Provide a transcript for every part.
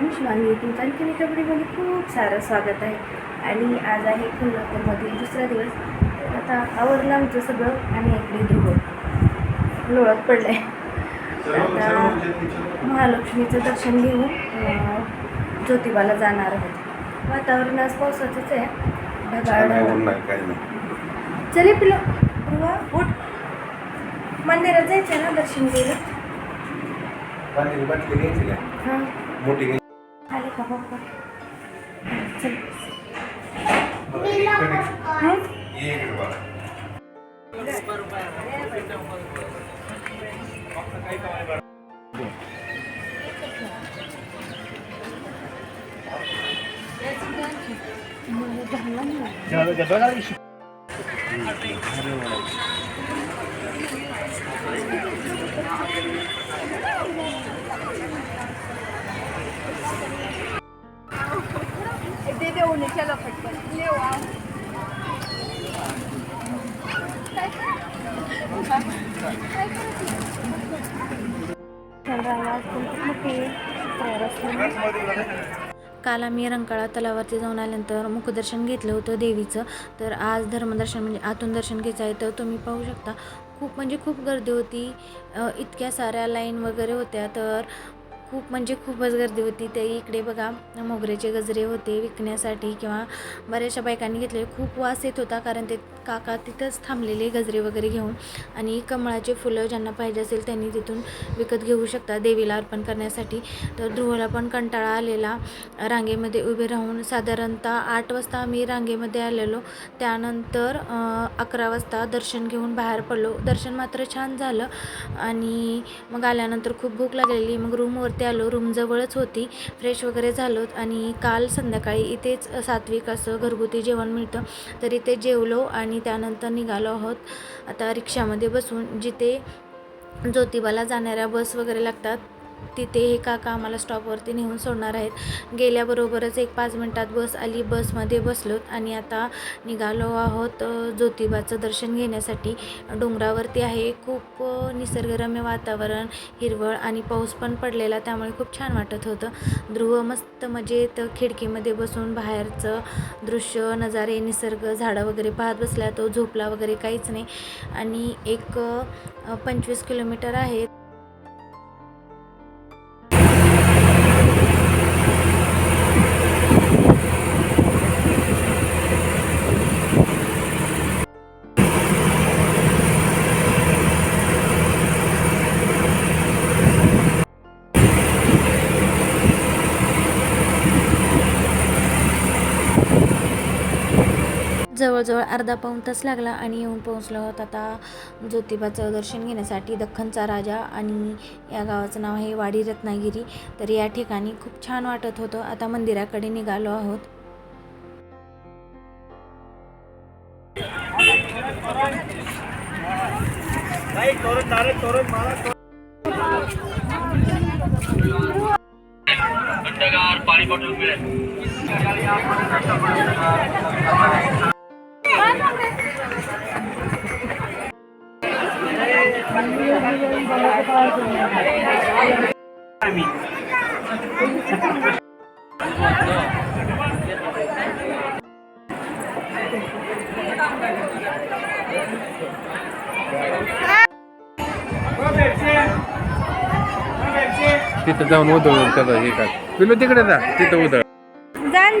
तुमचं आणखीन एका व्हिडिओमध्ये खूप सारं स्वागत आहे. आणि आज आहे कोल्हापूरमधील दुसरा दिवस. आता आवरलं आमचं सगळं आणि इकडे ध्रुव लोळत पडलं आहे आता महालक्ष्मीचं दर्शन घेऊन ज्योतिबाला जाणार आहोत. वातावरण आज पावसाचंच आहे. ढगाळ चले पिलो ध्रुवा उठ. मंदिरात जायचं ना दर्शन घ्यायला? पाण्याची बाटली घ्यायची का हां मोठी घ्यायची आले का बाप्पा चल इकडे हां ये इकडे बघा. दे दे उन्हें चलो फटफट ले आओ काल आम्ही रंकाळा तलावरती जाऊन आल्यानंतर मुखदर्शन घेतलं होतं देवीचं. तर आज धर्मदर्शन म्हणजे आतून दर्शन घ्यायचं आहे. तर तुम्ही पाहू शकता खूप म्हणजे खूप गर्दी होती. इतक्या साऱ्या लाईन वगैरे होत्या. तर खूप म्हणजे खूपच गर्दी होती. ते इकडे बघा मोगऱ्याचे गजरे होते विकण्यासाठी किंवा बऱ्याचशा बायकांनी घेतले. खूप वास येत होता कारण ते काका तिथंच थांबलेले गजरे वगैरे घेऊन. आणि कमळाचे फुलं ज्यांना पाहिजे असेल त्यांनी तिथून विकत घेऊ शकता देवीला अर्पण करण्यासाठी. तर ध्रुवला पण कंटाळा आलेला. रांगेमध्ये उभे राहून साधारणतः आठ वाजता आम्ही रांगेमध्ये आलेलो. त्यानंतर अकरा वाजता दर्शन घेऊन बाहेर पडलो. दर्शन मात्र छान झालं. आणि मग आल्यानंतर खूप भूक लागलेली. मग रूमवर वरती आलो रूमजवळच होती. फ्रेश वगैरे झालो आणि काल संध्याकाळी इथेच सात्विक असं घरगुती जेवण मिळतं. तर इथे जेवलो आणि त्यानंतर निघालो आहोत. आता रिक्षामध्ये बसून जिथे ज्योतिबाला जाणाऱ्या बस वगैरे लागतात तिथे हे काका आम्हाला स्टॉपवरती नेऊन सोडणार आहेत. गेल्याबरोबरच एक पाच मिनटात बस आली. बसमध्ये बसलोत आणि आता निघालो आहोत ज्योतिबाचं दर्शन घेण्यासाठी. डोंगरावरती आहे. खूप निसर्गरम्य वातावरण हिरवळ आणि पाऊस पण पडलेला त्यामुळे खूप छान वाटत होतं. ध्रुव मस्त मजेत खिडकीमध्ये बसून बाहेरचं दृश्य नजारे निसर्ग झाडं वगैरे पाहत बसला. तो झोपला वगैरे काहीच नाही. आणि एक पंचवीस किलोमीटर आहे. जवळजवळ अर्धा पाऊण तास लागला आणि येऊन पोहोचलो आहोत आता ज्योतिबाचं दर्शन घेण्यासाठी दख्खनचा राजा आणि या गावाचं नाव आहे वाडी रत्नागिरी. तर या ठिकाणी खूप छान वाटत होतं. आता मंदिराकडे निघालो आहोत. तिथं जाऊन उधळ त्याला हे काय पिलो तिकडे जा. तिथं उधळ. जाण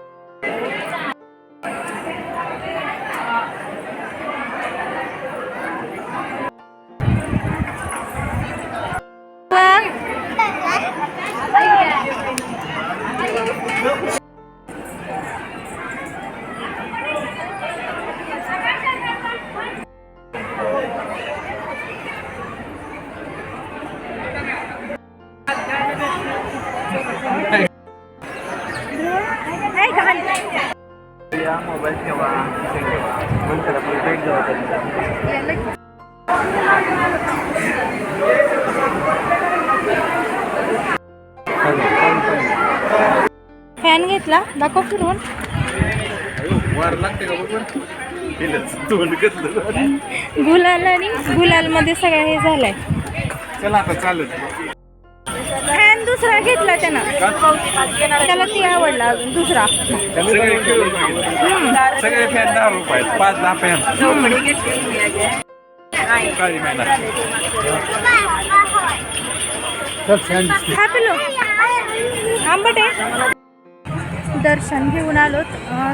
जा मोबाईल ठेवा भेट जाऊ फॅन घेतला? दाखव फिरवून. वार लागते का बरोबर? गुलाल आणि गुलालमध्ये सगळं हे झालंय. चला आता चालत. घेतला त्यानं. त्याला ती आवडला अजून दुसरा. सगळे सगळे फॅन दहा रुपये पाच दहा फॅन काळी महिना हा पिलो आंबट आहे. दर्शन घेऊन आलोत.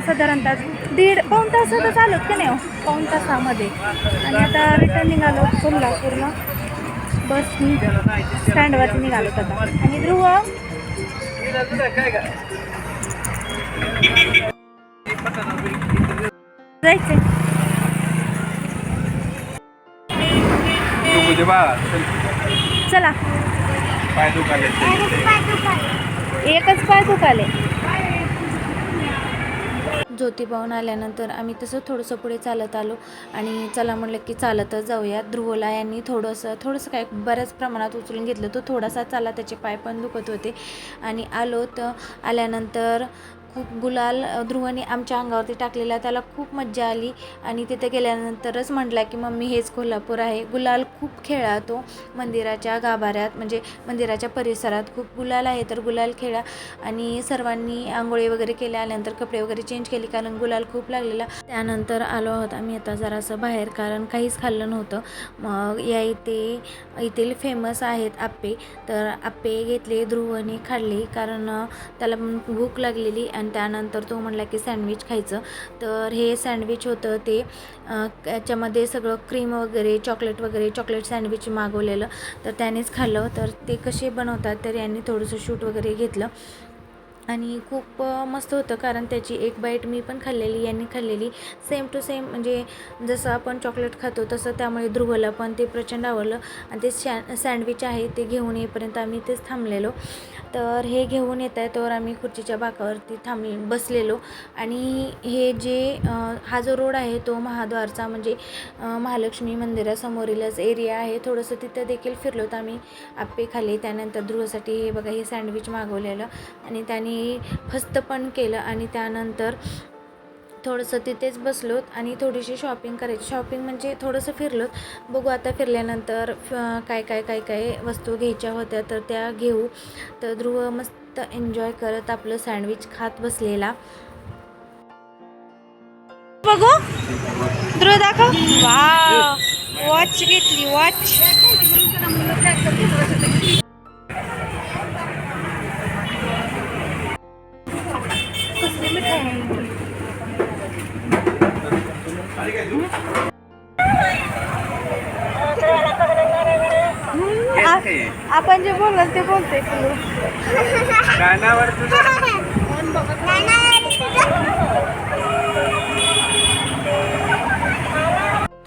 साधारणतः दीड पाऊण तासातच आलोत का नाही हो? पाऊण तासामध्ये. आणि आता रिटर्न निघालो कोल्हापूरला बसनी स्टँडवरती निघालो आता. आणि ध्रुव? जायचंय. म्हणजे चला. एकच पाय दुखाले ज्योतिबाहून आल्यानंतर आम्ही तसं थोडंसं पुढे चालत आलो. आणि चला म्हटलं की चालतच जाऊया. ध्रुवला यांनी थोडंसं थोडंसं काय बऱ्याच प्रमाणात उचलून घेतलं. तो थोडासा चाला त्याचे पाय पण दुखत होते. आणि आलो तर आल्यानंतर गुलाल ध्रुवने आमच्या अंगावरती टाकलेला त्याला खूप मज्जा आली आणि तिथे गेल्यानंतरच म्हटला की मम्मी हेच कोल्हापूर आहे. गुलाल खूप खेळा तो मंदिराच्या गाभाऱ्यात म्हणजे मंदिराच्या परिसरात. खूप गुलाल आहे तर गुलाल खेळा आणि सर्वांनी आंघोळी वगैरे केल्या आल्यानंतर कपडे वगैरे चेंज केले कारण गुलाल खूप लागलेला. त्यानंतर आलो आहोत आम्ही आता जरासं बाहेर कारण काहीच खाल्लं नव्हतं. मग या इथे येथील फेमस आहेत आप्पे. तर आप्पे घेतले ध्रुवने खाल्ले कारण त्याला भूक लागलेली आणि त्यानंतर तो म्हणला की सँडविच खायचं. तर हे सँडविच होतं ते याच्यामध्ये त्याच्यामध्ये सगळं क्रीम वगैरे चॉकलेट वगैरे चॉकलेट सँडविच मागवलेलं. तर त्यानेच खाल्लं. तर ते कसे बनवतात तर यांनी थोडंसं शूट वगैरे घेतलं. आणि खूप मस्त होतं कारण त्याची एक बाईट मी पण खाल्लेली यांनी खाल्लेली. सेम टू सेम म्हणजे जसं आपण चॉकलेट खातो तसं त्यामुळे ध्रुवला पण ते प्रचंड आवडलं. आणि ते शॅ सँडविच आहे ते घेऊन येईपर्यंत आम्ही तेच थांबलेलो. तर हे घेऊन येत आहे तर आम्ही खुर्चीच्या बाकावरती थांबले बसलेलो. आणि हे जे हा जो रोड आहे तो महाद्वारचा म्हणजे महालक्ष्मी मंदिरासमोरीलच एरिया आहे. थोडंसं तिथं देखील फिरलो तर आम्ही आप्पे त्यानंतर ध्रुवसाठी हे बघा हे सँडविच मागवलेलं. आणि त्यांनी फस्त पण केलं. आणि त्यानंतर थोडंसं तिथेच बसलोत आणि थोडीशी शॉपिंग करायची. शॉपिंग म्हणजे थोडंसं फिरलोत. बघू आता फिरल्यानंतर फ- काय काय काय काय वस्तू घ्यायच्या होत्या तर त्या घेऊ. तर ध्रुव मस्त एन्जॉय करत आपलं सँडविच खात बसलेला. बघू. ध्रुव दाखव. वा वॉच घेतली वॉच आपण जे बोलल ते बोलते कानावर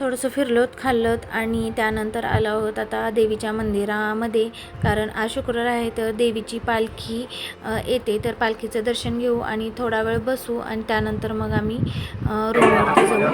थोडंसं फिरलोत खाल्लोत आणि त्यानंतर आलो आहोत आता देवीच्या मंदिरामध्ये. कारण आज शुक्रवार आहे तर देवीची पालखी येते. तर पालखीचं दर्शन घेऊ आणि थोडा वेळ बसू आणि त्यानंतर मग आम्ही अ, रूमवरती जाऊ.